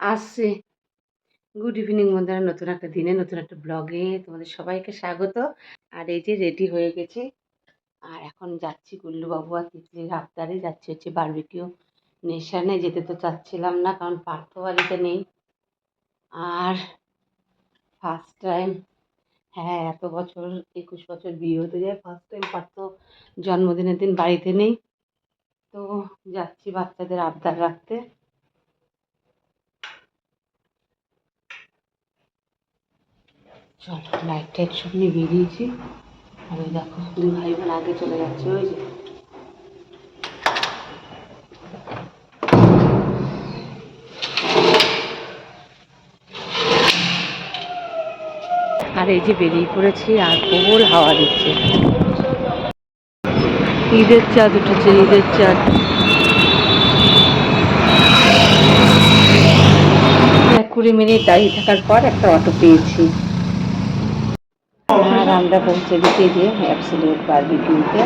আসছে। Good evening বন্ধুরা। নতুন একটা দিনে, নতুন একটা ব্লগে তোমাদের সবাইকে স্বাগত। আর এই যে রেডি হয়ে গেছি। আর এখন যাচ্ছি গুল্লুবাবু আর তিতলির আবদারে। যাচ্ছি হচ্ছে বারবিকিউ নেশানে যেতে তো চাচ্ছিলাম না, কারণ পার্থ বাড়িতে নেই। আর ফার্স্ট টাইম হ্যাঁ এত বছর, একুশ বছর বিয়ে হতে যায় ফার্স্ট টাইম পার্থ জন্মদিনের দিন বাড়িতে নেই। তো যাচ্ছি বাচ্চাদের আবদার রাখতে। চলো লাইট টাইট সব নিয়ে বেরিয়েছি। আর ওই দেখো, দুই ভাই বোন আগে চলে যাচ্ছে, ওই যে। আর এই যে বেরিয়ে পড়েছি, আর প্রবল হাওয়া দিচ্ছে। ঈদের চাঁদ উঠেছে, ঈদের চাঁদ। কুড়ি মিনিট দাঁড়িয়ে থাকার পর একটা অটো পেয়েছি। আমরা পৌঁছে গেছি যে অ্যাবসলিউট বারবিকিউতে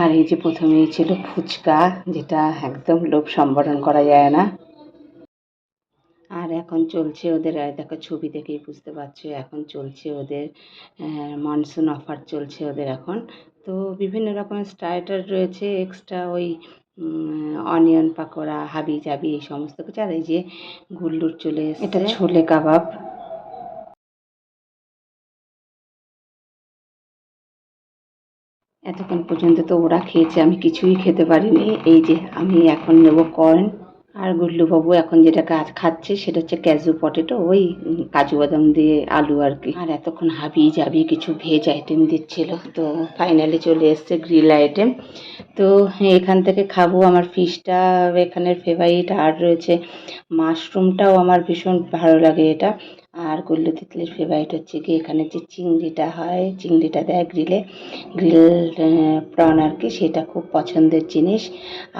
আর এই যে প্রথমেই ছিল ফুচকা, যেটা একদম লোভ সম্বরণ করা যায় না। আর এখন চলছে ওদের দেখো ছবি দেখেই বুঝতে পারছ, এখন চলছে ওদের মনসুন অফার চলছে ওদের এখন। তো বিভিন্ন রকমের স্টার্টার রয়েছে এক্সট্রা ওই অনিয়ন পাকোড়া হাবি জাবি এই সমস্ত কিছু আর এই যে গুল্লুর চলে এসেছে। এটা ছোলে কাবাব। এতক্ষণ পর্যন্ত তো ওরা খেয়েছে আমি কিছুই খেতে পারিনি। এই যে আমি এখন নেব কর্ন আর গুল্লুবাবু এখন যেটা কাজ খাচ্ছে সেটা হচ্ছে ক্যাজু পটেটো, ওই কাজু বাদাম দিয়ে আলু আর কি। আর এতক্ষণ হাবি জাবি কিছু ভেজ আইটেম দিচ্ছিল, তো ফাইনালি চলে এসছে গ্রিল আইটেম তো এখান থেকে খাব আমার ফিশটা এখানের ফেভারিট আর রয়েছে মাশরুমটাও আমার ভীষণ ভালো লাগে এটা। আর গুল্লু তিতলির ফেভারিট হচ্ছে কি এখানে যে চিংড়িটা হয়, চিংড়িটা দেয় গ্রিলে গ্রিল প্রন আর কি, সেটা খুব পছন্দের জিনিস।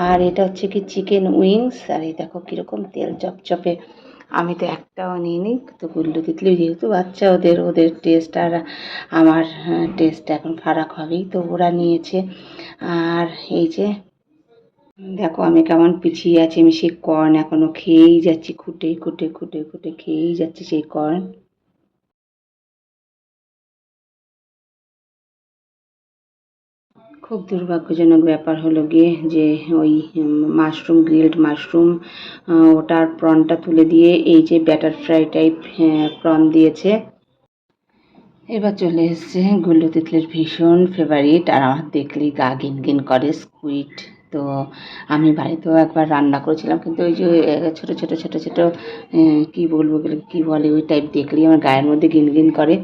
আর এটা হচ্ছে কি চিকেন উইংস আর এই দেখো কীরকম তেল চপচপে। আমি তো একটাও নিইনি তো গুল্লু তিতলি যেহেতু বাচ্চা, ওদের ওদের টেস্ট আর আমার টেস্ট এখন ফারাক হবেই, তো ওরা নিয়েছে। আর এই যে দেখো, আমি কেমন পিছিয়ে আছি, আমি সেই কর্ন এখনও খেয়েই যাচ্ছি, খুঁটে খুঁটে খুঁটে খুঁটে খেয়েই যাচ্ছি সেই কর্ন খুব দুর্ভাগ্যজনক ব্যাপার হলো গিয়ে যে ওই মাশরুম গ্রিলড মাশরুম ওটার প্রনটা তুলে দিয়ে এই যে ব্যাটার ফ্রাই টাইপ প্রন দিয়েছে। এবার চলে এসছে গুল্লু তিতলির ভীষণ ফেভারিট আর আমার দেখলেই গা গিন গিন করে স্কুইড তো আমি বাড়িতেও একবার রান্না করেছিলাম, কিন্তু ওই যে ছোটো ছোটো ছোটো ছোটো কী বলব কী বলে ওই টাইপ দেখলেই আমার গায়ের মধ্যে গিন গিন করে।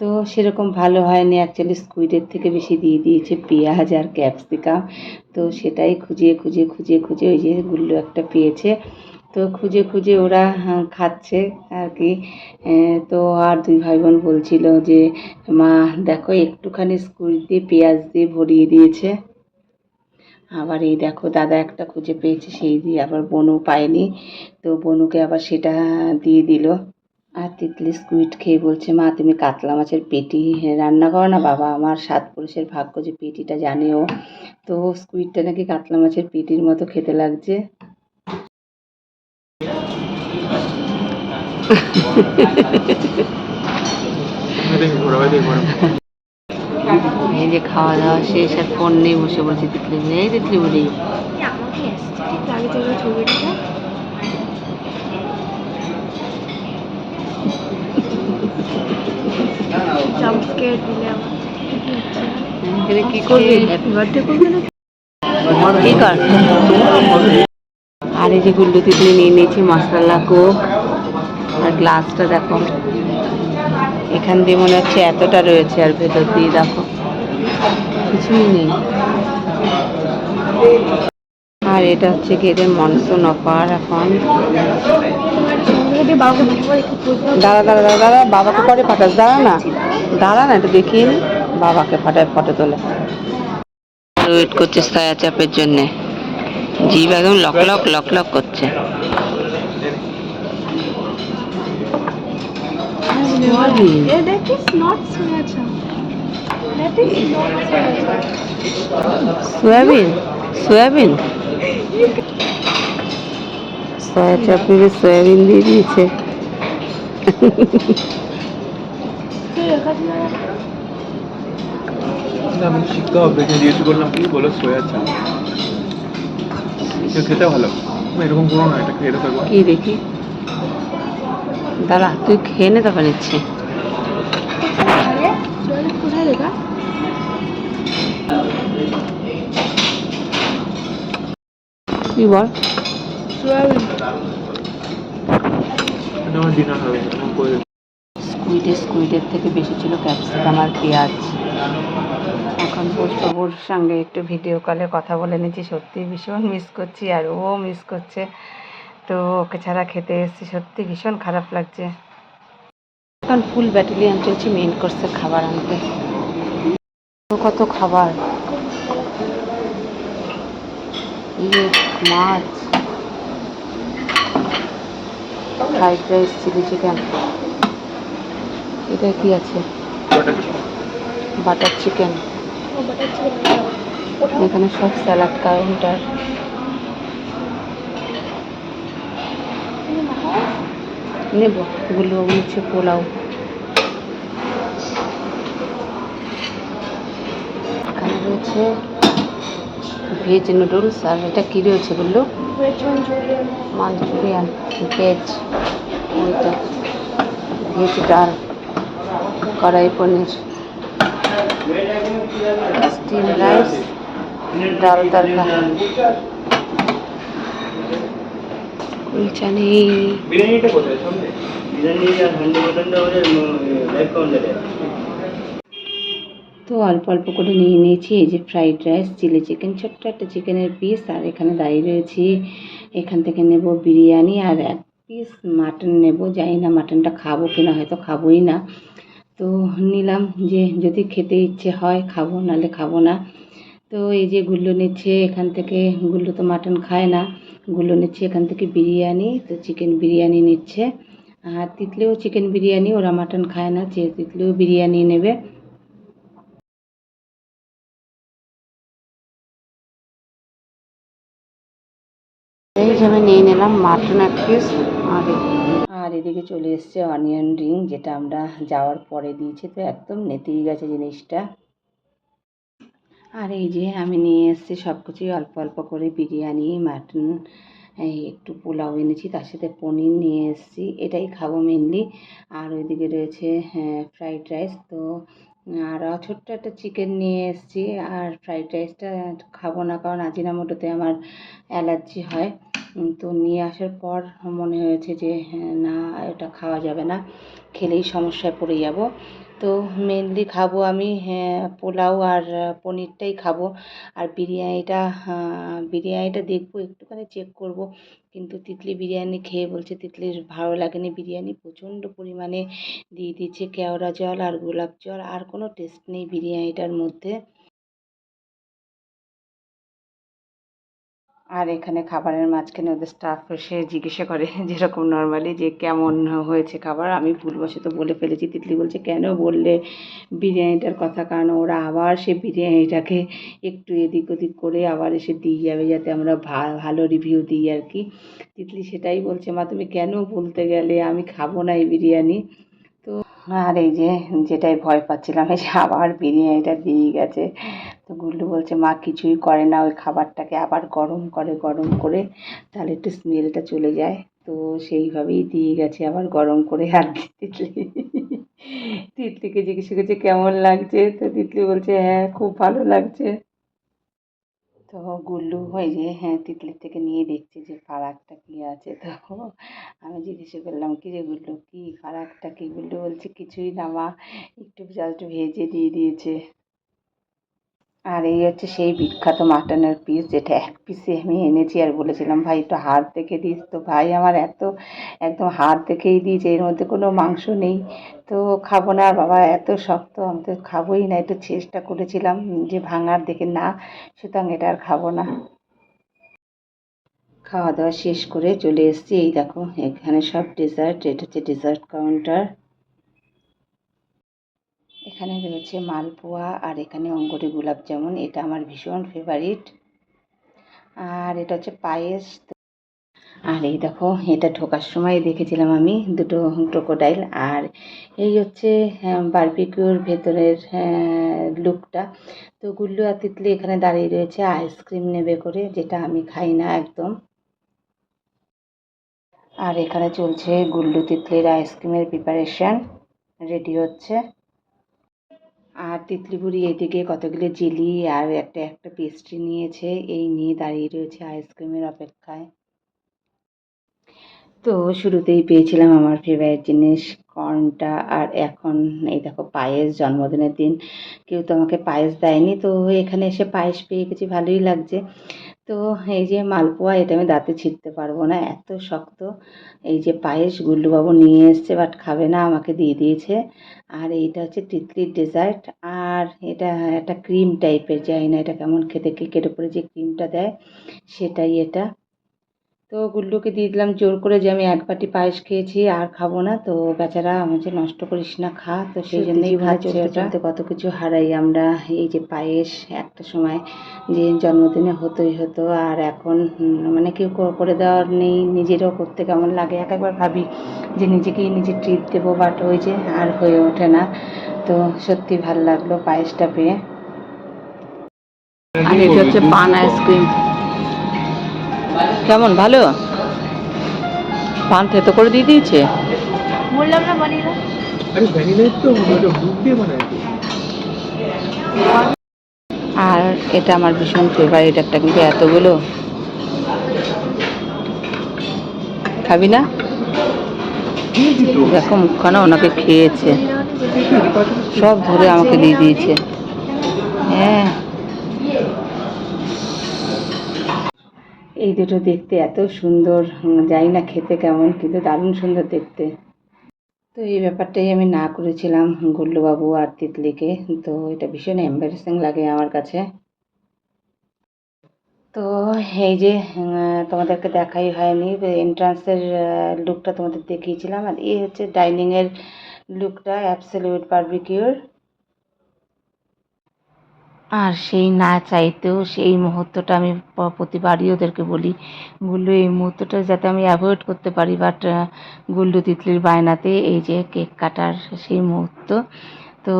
তো সেরকম ভালো হয়নি অ্যাকচুয়ালি স্কুইডের থেকে বেশি দিয়ে দিয়েছে পেঁয়াজ আর ক্যাপসিকাম তো সেটাই খুঁজিয়ে খুঁজিয়ে খুঁজিয়ে খুঁজে ওই যে গুল্লু একটা পেয়েছে। তো খুঁজে খুঁজে ওরা খাচ্ছে আর কি। তো আর দুই ভাই বোন বলছিল যে, মা, দেখো একটুখানি স্কুইড দিয়ে পেঁয়াজ দিয়ে ভরিয়ে দিয়েছে। আবার এই দেখো, দাদা একটা খুঁজে পেয়েছে, সেই দিয়ে আবার বনু পায়নি। তো বনুকে আবার সেটা দিয়ে দিল। আর তিতলি স্কুইড খেয়ে বলছে, মা, তুমি কাতলা মাছের পেটি রান্না করো না বাবা, আমার সাত পুরুষের ভাগ্য যে পেটিটা জানেও তো স্কুইডটা নাকি কাতলা মাছের পেটির মতো খেতে লাগছে। এই যে খাওয়া দাওয়া শেষ আর ফোন নিয়ে বসে বলছে তিতলি তিতলি কি করবি? হ্যাপি বার্থডে করবে না কি কর? আর এই যে গুল্লু তিতলি নিয়ে নিয়েছি মশলা কোক আর গ্লাসটা দেখো। এখান দিয়ে মনে হচ্ছে এতটা রয়েছে আর ভেতর দিয়ে দেখো। কিছুই নেই। আর এটা হচ্ছে কি এদের মনসুন অফার এখন। দাঁড়া দাঁড়া দাঁড়া দাঁড়া বাবাকে পরে পাঠাস দাঁড়া না। দাঁড়া না একটু দেখি বাবাকে পাঠায় ফটো তোলে। ওয়েট করছে ছায়া চাপের জন্যে। জিভ একদম লক লক লক লক করছে। Is not soya. Soybean soybean. Soya চাপড়িতে soybean দিয়ে দিয়েছে। আমি শিখতে হবে জিজ্ঞেস করলাম কি বলো সোয়া চাপ খেতে ভালো। এরকম করো না এটা খেয়ে দেখো। কি দেখি? দাঁড়া তুই খেয়ে নে তারপর নিচ্ছি। কি বল। স্কুইডে স্কুইডের থেকে বেশি ছিল ক্যাপসিকাম আর পেঁয়াজ। এখন বোসবাবুর সঙ্গে একটু ভিডিও কলে কথা বলে নিচ্ছি। সত্যি ভীষণ মিস করছি আর ও মিস করছে। তো ওকে ছাড়া খেতে এসেছি। সত্যি ভীষণ খারাপ লাগছে। এখন ফুল ব্যাটালিয়ান চলছে মেন কোর্সের খাবার আনতে। কত খাবার? মাছ ফ্রাইড রাইস চিলি চিকেন এটা কি আছে? বাটার চিকেন চিকেন এখানে সব স্যালাড কাউন্টার নেব হচ্ছে পোলাও। এখানে রয়েছে ভেজ নুডলস, আর এটা কী রয়েছে বলল? Manchurian veg. ওইটা ভেজ ডাল, কড়াই পনির, স্টিম রাইস, ডাল তরকা কুলচা নেই বিরিয়ানিটা কোথায়? সামনে। তো অল্প অল্প করে নিয়ে নিয়েছি। এই যে ফ্রাইড রাইস চিলি চিকেন ছোট্ট একটা চিকেনের পিস আর এখানে দাঁড়িয়ে রয়েছি। এখান থেকে নেব বিরিয়ানি আর এক পিস মাটন নেব। জানি না মাটনটা খাব কিনা, হয়তো খাবোই না। তো নিলাম যে যদি খেতে ইচ্ছে হয় খাব নালে খাব না। তো এই যে গুল্লো নিচ্ছে এখান থেকে, গুল্লো তো মাটন খায় না। গুল্লো নিচ্ছে এখান থেকে বিরিয়ানি, তো চিকেন বিরিয়ানি নিচ্ছে। আর তিতলেও চিকেন বিরিয়ানি, ওরা মাটন খায় না, যে তিতলেও বিরিয়ানি নেবে। আমি নিয়ে নিলাম মাটন এক পিস আর আর এদিকে চলে এসছে অনিয়ন রিং যেটা আমরা যাওয়ার পরে দিয়েছি। তো একদম নেতেই গেছে জিনিসটা। আর এই যে আমি নিয়ে এসেছি সব কিছুই অল্প অল্প করে বিরিয়ানি, মাটন, এই একটু পোলাও এনেছি, তার সাথে পনির নিয়ে এসেছি। এটাই খাব মেনলি আর ওইদিকে রয়েছে ফ্রাইড রাইস তো আর ছোট্ট একটা চিকেন নিয়ে এসেছি। আর ফ্রাইড রাইসটা খাব না, কারণ আজিনামোটোতে আমার অ্যালার্জি হয়। তো নিয়ে আসার পর মনে হয়েছে যে হ্যাঁ, না এটা খাওয়া যাবে না। খেলেই সমস্যায় পড়ে যাব। তো মেনলি খাব আমি হ্যাঁ পোলাও আর পনিরটাই খাব। আর বিরিয়ানিটা বিরিয়ানিটা দেখব একটুখানি চেক করব। কিন্তু তিতলি বিরিয়ানি খেয়ে বলছে তিতলির ভালো লাগেনি। বিরিয়ানি প্রচণ্ড পরিমাণে দিয়ে দিয়েছে কেওড়া জল আর গোলাপ জল। আর কোনো টেস্ট নেই বিরিয়ানিটার মধ্যে। আর এখানে খাবারের মাঝখানে ওদের স্টাফ এসে জিজ্ঞাসা করে যেরকম নর্মালি যে কেমন হয়েছে খাবার, আমি ভুলবশত বলে ফেলেছি। তিতলি বলছে, কেন বললে বিরিয়ানিটার কথা? কারণ ওরা আবার সে বিরিয়ানিটাকে একটু এদিক ওদিক করে আবার এসে দিয়ে যাবে, যাতে আমরা ভালো রিভিউ দিই আর কি। তিতলি সেটাই বলছে, মা, তুমি কেন বলতে গেলে? আমি খাব না এই বিরিয়ানি। আর এই যে যেটাই ভয় পাচ্ছিলাম, এই যে আবার বিরিয়ানিটা দিয়ে গেছে। তো গুল্লু বলছে, মা কিছুই করে না, ওই খাবারটাকে আবার গরম করে গরম করে তাহলে একটু স্মেলটা চলে যায়। তো সেইভাবেই দিয়ে গেছে আবার গরম করে। আর তিতলি, তিতলিকে জিজ্ঞেস করছে, কেমন লাগছে? তো তিতলি বলছে হ্যাঁ খুব ভালো লাগছে। তো গুল্লু হয়ে যে হ্যাঁ তিতলির থেকে নিয়ে দেখছে যে ফারাকটা কী আছে। তো আমি জিজ্ঞেস করলাম, কী রে গুল্লু, কী ফারাকটা কী? গুল্লু বলছে, কিছুই না মা, একটু জাস্ট ভেজে দিয়ে দিয়েছে। আর এই হচ্ছে সেই বিখ্যাত মাটনের পিস যেটা এক পিসে আমি এনেছি আর বলেছিলাম, ভাই, একটু হাড় দেখে দিস তো। ভাই, আমার এত একদম হাড় দেখেই দিয়েছে, এর মধ্যে কোনো মাংস নেই। তো খাব না, বাবা, এত শক্ত, আমি তো খাবোই না। একটু চেষ্টা করেছিলাম যে ভাঙার, দেখে না, সুতরাং এটা আর খাব না। খাওয়া দাওয়া শেষ করে চলে এসেছি। এই দেখো, এখানে সব ডেজার্ট এটা হচ্ছে ডেজার্ট কাউন্টার এখানে রয়েছে মালপোয়া আর এখানে অঙ্গরে গোলাপ জামুন। এটা আমার ভীষণ ফেভারিট আর এটা হচ্ছে পায়েস। আর এই দেখো, এটা ঢোকার সময় দেখেছিলাম আমি, দুটো ক্রোকোডাইল আর এই হচ্ছে বারবিকিউর ভেতরের লুকটা তো গুল্লু আর তিতলি এখানে দাঁড়িয়ে রয়েছে আইসক্রিম নেবে করে, যেটা আমি খাই না একদম। আর এখানে চলছে গুল্লু তিতলির আইসক্রিমের প্রিপারেশন রেডি হচ্ছে। আর তিতলি বুড়ি এদিকে কতগুলো জেলি আর একটা একটা পেস্ট্রি নিয়েছে। এই নিয়ে দাঁড়িয়ে রয়েছে আইসক্রিমের অপেক্ষায়। তো শুরুতেই পেয়েছিলাম আমার ফেভারিট জিনিস কর্নটা আর এখন এই দেখো পায়েস, জন্মদিনের দিন। কেউ তো আমাকে পায়েস দেয়নি, তো এখানে এসে পায়েস পেয়ে গেছি, ভালোই লাগছে। তো এই যে মালপোয়া এটা আমি দাঁতে ছিটতে পারব না, এত শক্ত। এই যে পায়েস গুল্লুবাবু নিয়ে এসছে বাট খাবে না, আমাকে দিয়ে দিয়েছে। আর এইটা হচ্ছে তিতলির ডেজার্ট আর এটা একটা ক্রিম টাইপের যাই না এটা কেমন খেতে কেকের উপরে যে ক্রিমটা দেয়, সেটাই এটা। তো গুল্লুকে দিয়ে দিলাম জোর করে যে আমি এক বাটি পায়েস খেয়েছি আর খাব না। তো বেচারা আমাকে নষ্ট করিস না খা। তো সেই জন্যই ওটা কত কিছু হারাই। আমরা এই যে পায়েস একটা সময় যে জন্মদিনে হতোই হতো আর এখন মানে কেউ করে দেওয়ার নেই। নিজেরও করতে কেমন লাগে? এক একবার ভাবি যে নিজেকেই নিজে ট্রিট দেবো বাট ওই যে আর হয়ে ওঠে না। তো সত্যি ভালো লাগল পায়েসটা পেয়ে। আর এটা হচ্ছে পান আইসক্রিম। কেমন ভালো? পান থেতো করে দিয়ে দিয়েছে। বললাম না আরে তো দুধ দিয়ে বানায় আর এটা আমার ভীষণ ফেভারিট একটা কিন্তু এতগুলো। খাবি না? দেখো মুখখানা ওনাকে খেয়েছে। সব ধরে আমাকে দিয়ে দিয়েছে। হ্যাঁ। এই দুটো দেখতে এত সুন্দর জানি না খেতে কেমন, কিন্তু দারুণ সুন্দর দেখতে। তো এই ব্যাপারটাই আমি না করেছিলাম গুল্লুবাবু আর তিতলিকে। তো এটা ভীষণ এম্বারেসিং লাগে আমার কাছে। তো এই যে তোমাদেরকে দেখাই হয়নি এন্ট্রান্সের লুকটা তোমাদের দেখিয়েছিলাম। আর এই হচ্ছে ডাইনিংয়ের লুকটা অ্যাবসলিউট বারবিকিউর আর সেই না চাইতেও সেই মুহূর্তটা আমি প্রতিবারই ওদেরকে বলি গুল্লু এই মুহূর্তটা যাতে আমি অ্যাভয়েড করতে পারি বাট গুল্লু তিতলির বায়নাতে এই যে কেক কাটার সেই মুহূর্ত। তো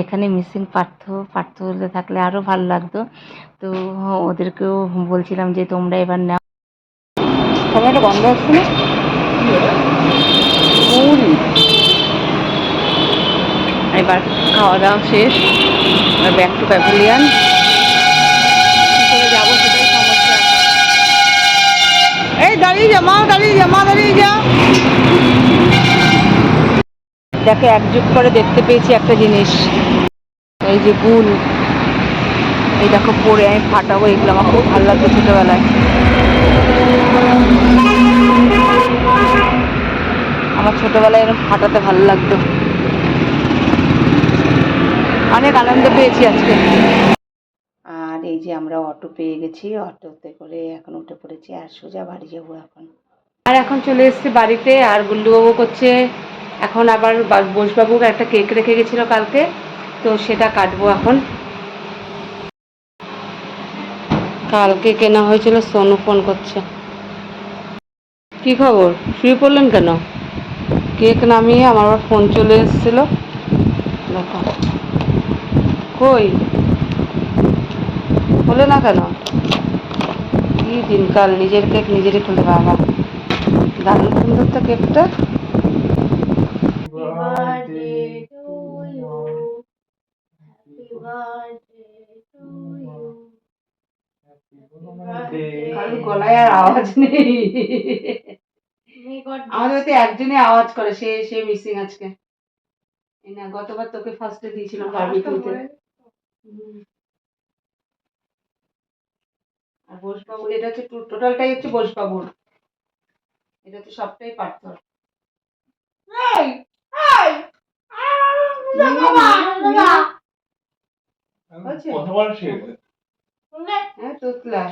এখানে মিসিং পার্থ পার্থ থাকলে আরও ভালো লাগতো। তো ওদেরকেও বলছিলাম যে তোমরা এবার নাও। টমেটো গন্ধ হচ্ছে না? এবার খাওয়া দাওয়া শেষ। ব্যাক টু প্যাভিলিয়ান এই, দাঁড়িয়ে যা, মা, দাঁড়িয়ে যা, মা, দাঁড়িয়ে যা। দেখে একযুগ করে দেখতে পেয়েছি একটা জিনিস। এই যে গুল। এই দেখো পরে আমি ফাটাবো এগুলো আমার খুব ভালো লাগতো ছোটোবেলায়। আমার ছোটোবেলায় এরকম ফাটাতে ভালো লাগতো। অনেক আনন্দ পেয়েছি আজকে। আর এই যে আমরা অটো পেয়ে গেছি অটোতে করে এখন উঠে পড়েছি আর সোজা বাড়ি যাব এখন। আর এখন চলে এসেছি বাড়িতে আর গুল্লুবাবু করছে। এখন আবার বোসবাবুকে একটা কেক রেখে গেছিল কালকে তো সেটা কাটবো এখন। কালকে কেনা হয়েছিল সোনু ফোন করছে। কি খবর? শুয়ে পড়লেন কেন? কেক নামিয়ে আমার আবার ফোন চলে এসেছিল। দেখো। কই? হলো না কেন? কি দিনকাল নিজের কেক নিজেরই খুলে বাবা দারুণ সুন্দর তো কেকটা গলায় আর আওয়াজ নেই। আমাদের তো একজনই আওয়াজ করে সে সে মিসিং আজকে। না গতবার তোকে ফার্স্টে দিয়েছিলাম বারবিকিউতে। আর বোসবাবু এটা হচ্ছে টোটালটাই হচ্ছে বোসবাবুর এটা হচ্ছে সবটাই পার্থর? কথা বলা শেখ হ্যাঁ তোতলা।